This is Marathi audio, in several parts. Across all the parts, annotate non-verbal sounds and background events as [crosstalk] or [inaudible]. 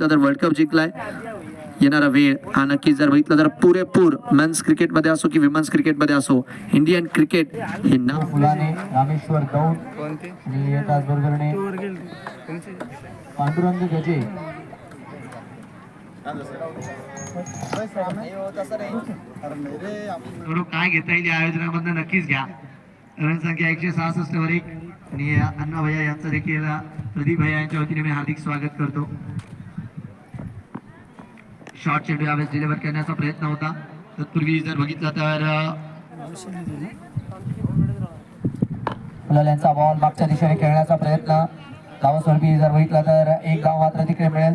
बघितलं तर वर्ल्ड कप जिंकलाय. येणारा वेळ हा नक्कीच जर बघितलं तर पुरेपूर मेन्स क्रिकेटमध्ये असो की विमेन्स क्रिकेटमध्ये असो इंडियन क्रिकेट हे नाव फुलाने रामेश्वर आणि पांडुरंग गजे. बरोबर काय घेता येईल या आयोजनामधनं नक्कीच घ्या. रणसंख्या एकशे सहासष्ट वर एक. आणि अण्णा भैया यांचं देखील प्रदीप भैया यांच्या वतीने मी हार्दिक स्वागत करतो. शॉर्ट चेंडू यावेळेस डिलिव्हर करण्याचा प्रयत्न होता. तत्पूर्वी जर बघितलं तर यांचा बॉल मागच्या दिशेने खेळण्याचा प्रयत्न. धावास्वरूपी जर बघितला तर एक धाव मात्र तिकडे मिळेल.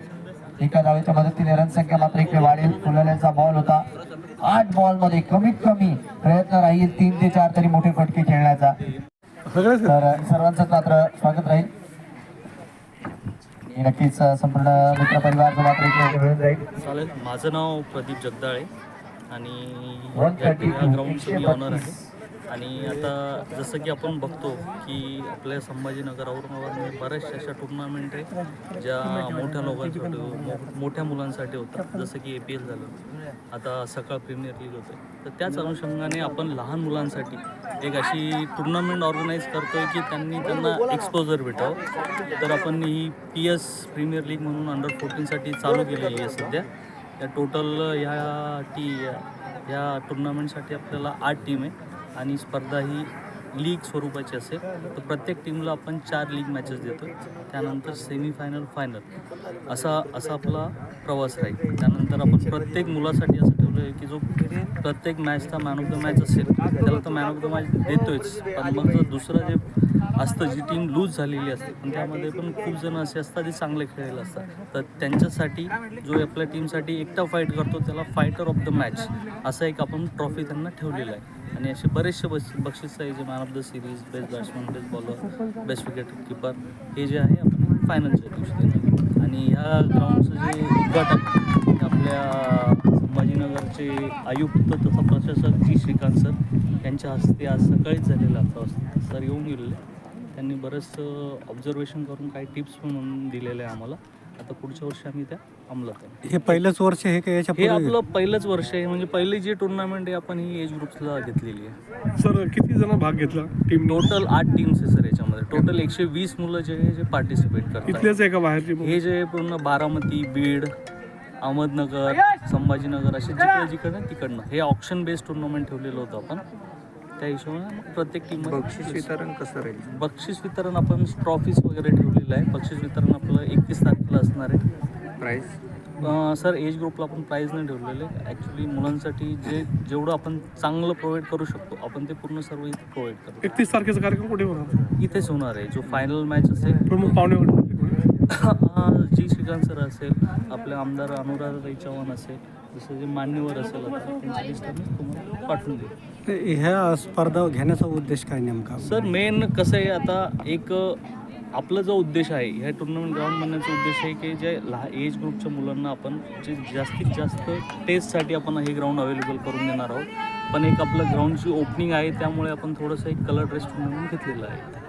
एका धावेच्या मदतीने रनसंख्या मात्र इकडे वाढेल. फुलाल यांचा बॉल होता. आठ बॉलमध्ये कमीत कमी प्रयत्न राहील. तीन ते चार तरी मोठे फटके खेळण्याचा. तर सर्वांचं मात्र स्वागत राहील. नक्कीच संपूर्ण मित्र परिवार जो मात्र इकडे मिळून जाईल. चालेल. माझं नाव प्रदीप जगदाळे आणि एकशे ऑनर आहे. आणि आता जसं की आपण बघतो की आपल्या संभाजीनगर औरंगाबादमध्ये म्हणजे बऱ्याचशा अशा टुर्नामेंट आहे ज्या मोठ्या लोकांसाठी मोठ्या मुलांसाठी होतात. जसं की ए पी एल झालं. आता सकाळ प्रीमियर लीग होते. तर त्याच अनुषंगाने आपण लहान मुलांसाठी एक अशी टुर्नामेंट ऑर्गनाईज करतोय की त्यांनी त्यांना एक्सपोजर भेटावं. तर आपण ही पी एस प्रीमियर लीग म्हणून अंडर फोर्टीनसाठी चालू केलेली आहे सध्या. या टोटल ह्या टी ह्या टुर्नामेंटसाठी आपल्याला आठ टीम आहे. आणि स्पर्धा ही लीग स्वरूपाची असेल तर प्रत्येक टीमला आपण चार लीग मॅचेस देतो त्यानंतर सेमीफायनल फायनल असा असा आपला प्रवास राहील. त्यानंतर आपण प्रत्येक मुलासाठी असं ठेवलं आहे की जो प्रत्येक मॅचचा मॅन ऑफ द मॅच असेल त्याला तर मॅन ऑफ द मॅच देतोच पण मग जर दुसरं जे असतं जी टीम लूज झालेली असते. पण त्यामध्ये पण खूप जण असे असतात जे चांगले खेळलेले असतात. तर त्यांच्यासाठी जो आपल्या टीमसाठी एकटा फाईट करतो त्याला फायटर ऑफ द मॅच असं एक आपण ट्रॉफी त्यांना ठेवलेलं आहे. आणि असे बरेचसे बस बक्षीस आहे जे man of the series best batsman best bowler best wicket keeper हे जे आहे आपण फायनलच्या दिवशी देणार आणि ह्या ग्राउंडचं जे उद्घाटन आपल्या संभाजीनगरचे आयुक्त तथा प्रशासक जी श्रीकांत सर यांच्या हस्ते आज सकाळीच झालेलं असं सर येऊन गेलेले? त्यांनी बरंचसं ऑब्झर्वेशन करून काही टिप्स म्हणून दिलेल्या आहे आम्हाला. आता पुढच्या वर्षी आम्ही त्या अंमलात आणू. हे पहिलंच वर्ष आहे का याच्या हे? आपलं पहिलंच वर्ष आहे. म्हणजे पहिली जी टुर्नामेंट आहे आपण ही एज ग्रुप्सला घेतलेली आहे. सर किती जण भाग घेतला? टीम टोटल आठ टीम्स आहे सर याच्यामध्ये. टोटल एकशे वीस मुलं जे आहे जे पार्टिसिपेट करतात. इथलेच आहे का बाहेरची हे जे पूर्ण बारामती बीड अहमदनगर संभाजीनगर असे जिकडे जिकडे तिकडनं. हे ऑप्शन बेस्ड टुर्नामेंट ठेवलेलं होतं आपण. त्या हिशोबाने मग प्रत्येक टीम बक्षीस वितरण कसं राहील? बक्षीस वितरण आपण ट्रॉफीज वगैरे ठेवलेलं आहे. बक्षीस वितरण आपलं एकतीस तारखेला असणार आहे. प्राईस सर एज ग्रुपला आपण प्राईज नाही ठेवलेले. ॲक्च्युली मुलांसाठी जे जेवढं आपण चांगलं प्रोव्हाइड करू शकतो आपण ते पूर्ण सर्व इथे प्रोव्हाइड करू. एकतीस तारखेचा कार्यक्रम कुठे होणार? इथेच होणार आहे. जो फायनल मॅच असेल. प्रमुख पाहुणे [laughs] जी श्रीकांत सर असेल आपले आमदार अनुराधाताई चव्हाण असेल जसं जे मान्यवर असेल आता त्यांची लिस्ट आम्ही तुम्हाला पाठवून देऊ ह्या स्पर्धा घेण्याचा उद्देश काय नेमका? सर मेन कसं आहे आता एक आपला जो उद्देश आहे ह्या टुर्नामेंट ग्राउंड म्हणण्याचा उद्देश आहे की जे लहा एज ग्रुपच्या मुलांना आपण जे जास्तीत जास्त टेस्टसाठी आपण हे ग्राउंड अवेलेबल करून देणार आहोत. पण एक आपलं ग्राउंडची ओपनिंग आहे त्यामुळे आपण थोडंसं एक कलर ड्रेस टुर्नामेंट घेतलेलं आहे.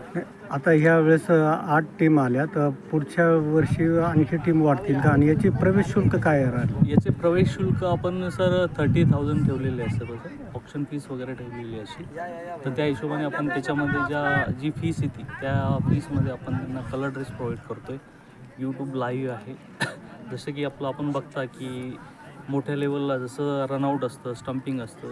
आता ह्या वेळेस आठ टीम आल्या तर पुढच्या वर्षी आणखी टीम वाढतील का? आणि याची प्रवेश शुल्क काय राहील? याचे प्रवेश शुल्क आपण सर थर्टी थाउजंड ठेवलेले आहे सर. ऑप्शन फीस वगैरे ठेवलेली अशी. तर त्या हिशोबाने आपण त्याच्यामध्ये ज्या जी फीस येते त्या फीसमध्ये आपण त्यांना कलर ड्रेस प्रोव्हाइड करतो आहे यूट्यूब लाईव्ह आहे. जसं की आपलं आपण बघता की मोठ्या लेवलला जसं रनआउट असतं स्टम्पिंग असतं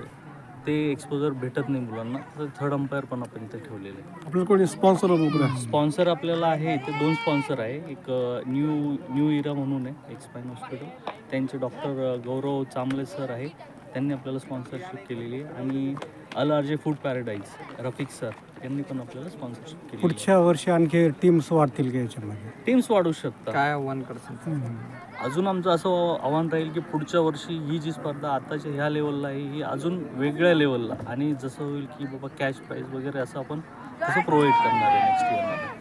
ते एक्सपोजर भेटत नाही मुलांना. तर थर्ड अंपायर पण आपण इथे ठेवलेलं आहे आपल्याला कोणी स्पॉन्सर? स्पॉन्सर आपल्याला आहे इथे दोन स्पॉन्सर आहे. एक न्यू न्यू इरा म्हणून आहे एक्सपाईन हॉस्पिटल त्यांचे डॉक्टर गौरव चांबले सर आहे. त्यांनी आपल्याला स्पॉन्सरशिप केलेली आहे. आणि L R J food paradise Rafiq sir यांनी पण आपल्याला स्पॉन्सरशिप केली पुढच्या वर्षी आणखी टीम्स वाढतील का याच्यामध्ये? टीम्स वाढू शकतात. काय आव्हान करतात अजून आमचं असं आव्हान राहील की पुढच्या वर्षी ही जी स्पर्धा आताच्या ह्या लेवलला आहे ही अजून वेगळ्या लेवलला आणि जसं होईल की बाबा कॅश प्राईज वगैरे असं आपण तसं प्रोव्हाइड करणार आहे नेक्स्ट इयरमध्ये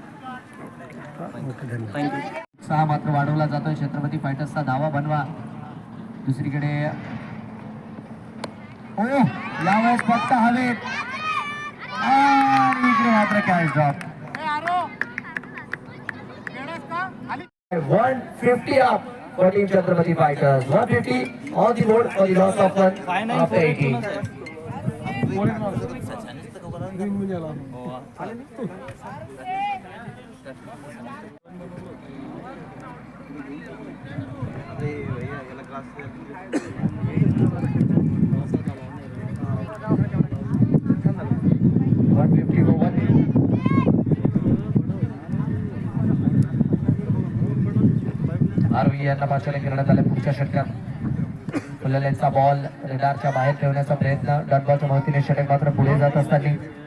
थँक्यू सहा मात्र वाढवला जातोय. छत्रपती फायटर्सचा धावा बनवा. दुसरीकडे ओ यावेळेस फक्त हवेत आणि इकडे मात्र cash drop one fifty up for Team Chhatrapati Fighters. 150 on the board for the loss of one after 18. One Aarohi यांना पाठवले करण्यात आले पुढच्या षटकात. फुललेचा बॉल रेडारच्या बाहेर ठेवण्याचा प्रयत्न. डॉटबॉलच्या मदतीने षटक मात्र पुढे जात असताना